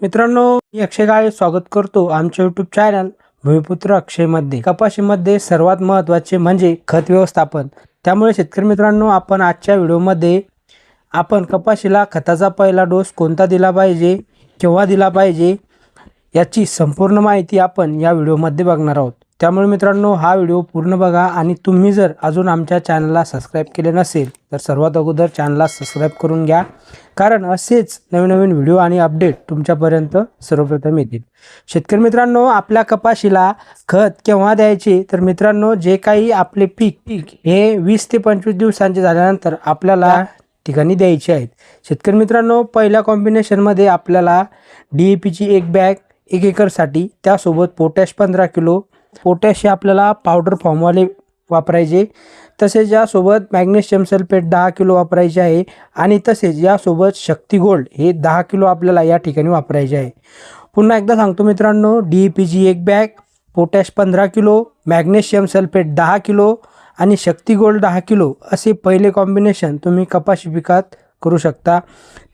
मित्रांनो मी अक्षय काळे स्वागत करतो आमच्या यूट्यूब चॅनल भूमिपुत्र अक्षयमध्ये कपाशीमध्ये सर्वात महत्त्वाचे म्हणजे खत व्यवस्थापन. त्यामुळे शेतकरी मित्रांनो आपण आजच्या व्हिडिओमध्ये आपण कपाशीला खताचा पहिला डोस कोणता दिला पाहिजे केव्हा दिला पाहिजे याची संपूर्ण माहिती आपण या व्हिडिओमध्ये बघणार आहोत. त्यामुळे मित्रांनो हा व्हिडिओ पूर्ण बघा आणि तुम्ही जर अजून आमच्या चॅनलला सबस्क्राईब केले नसेल तर सर्वात अगोदर चॅनलला सबस्क्राईब करून घ्या. कारण असेच नवीन नवीन व्हिडिओ आणि अपडेट तुमच्यापर्यंत सर्वप्रथम येतील. शेतकरी मित्रांनो आपल्या कपाशीला खत केव्हा द्यायचे? तर मित्रांनो जे काही आपले पीक पीक हे वीस ते पंचवीस दिवसांचे झाल्यानंतर आपल्याला ठिकाणी द्यायचे आहेत. शेतकरी मित्रांनो पहिल्या कॉम्बिनेशनमध्ये आपल्याला डी ए पीची एक बॅग एक एकरसाठी त्यासोबत पोटॅश पंधरा किलो पोटॅश हे आपल्याला पावडर फॉर्मवाले वापरायचे. तसेच यासोबत मॅग्नेशियम सल्फेट दहा किलो वापरायचे आहे. आणि तसेच यासोबत शक्ती गोल्ड हे दहा किलो आपल्याला या ठिकाणी वापरायचे आहे. पुन्हा एकदा सांगतो मित्रांनो डी ई पीची एक बॅग पोटॅश पंधरा किलो मॅग्नेशियम सल्फेट दहा किलो आणि शक्ती गोल्ड दहा किलो असे पहिले कॉम्बिनेशन तुम्ही कपाशी पिकात करू शकता.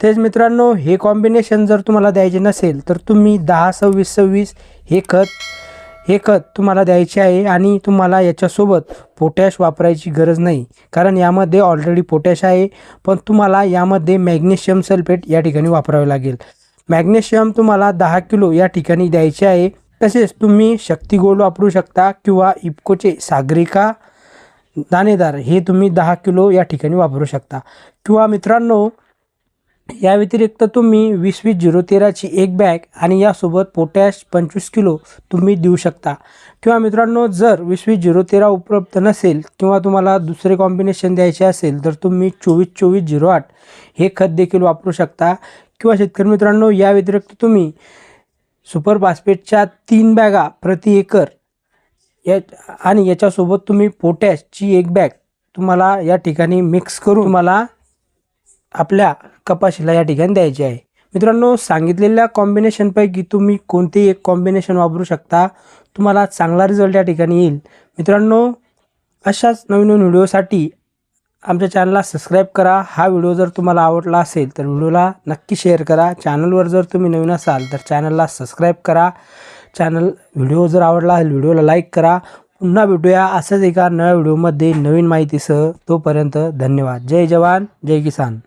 तेच मित्रांनो हे कॉम्बिनेशन जर तुम्हाला द्यायचे नसेल तर तुम्ही दहा सव्वीस सव्वीस हे खत हे खत तुम्हाला द्यायचे आहे आणि तुम्हाला याच्यासोबत पोटॅश वापरायची गरज नाही. कारण यामध्ये ऑलरेडी पोटॅश आहे पण तुम्हाला यामध्ये मॅग्नेशियम सल्फेट या ठिकाणी वापरावे लागेल. मॅग्नेशियम तुम्हाला दहा किलो या ठिकाणी द्यायचे आहे. तसेच तुम्ही शक्ती गोल्ड वापरू शकता किंवा इफकोचे सागरिका दाणेदार हे तुम्ही दहा किलो या ठिकाणी वापरू शकता. किंवा मित्रांनो या व्यतिरिक्त तुम्ही वीस वीस झिरो तेराची एक बॅग आणि यासोबत पोटॅश पंचवीस किलो तुम्ही देऊ शकता. किंवा मित्रांनो जर वीस वीस झिरो तेरा उपलब्ध नसेल किंवा तुम्हाला दुसरे कॉम्बिनेशन द्यायचे असेल तर तुम्ही चोवीस चोवीस झिरो आठ हे खत देखील वापरू शकता. किंवा शेतकरी मित्रांनो या व्यतिरिक्त तुम्ही सुपर बास्पेटच्या तीन बॅगा प्रति एकर या आणि याच्यासोबत तुम्ही पोटॅशची एक बॅग तुम्हाला या ठिकाणी मिक्स करून मला आपल्या कपाशीला या ठिकाणी द्यायची आहे. मित्रांनो सांगितलेल्या कॉम्बिनेशनपैकी तुम्ही कोणतेही एक कॉम्बिनेशन वापरू शकता. तुम्हाला चांगला रिझल्ट या ठिकाणी येईल. मित्रांनो अशाच नवीन नवीन व्हिडिओसाठी आमच्या चॅनलला सबस्क्राईब करा. हा व्हिडिओ जर तुम्हाला आवडला असेल तर व्हिडिओला नक्की शेअर करा. चॅनलवर जर तुम्ही नवीन असाल तर चॅनलला सबस्क्राईब करा. चॅनल व्हिडिओ जर आवडला असेल व्हिडिओला लाईक करा. पुन्हा भेटूया असंच एका नव्या व्हिडिओमध्ये नवीन माहितीसह. तोपर्यंत धन्यवाद. जय जवान जय किसान.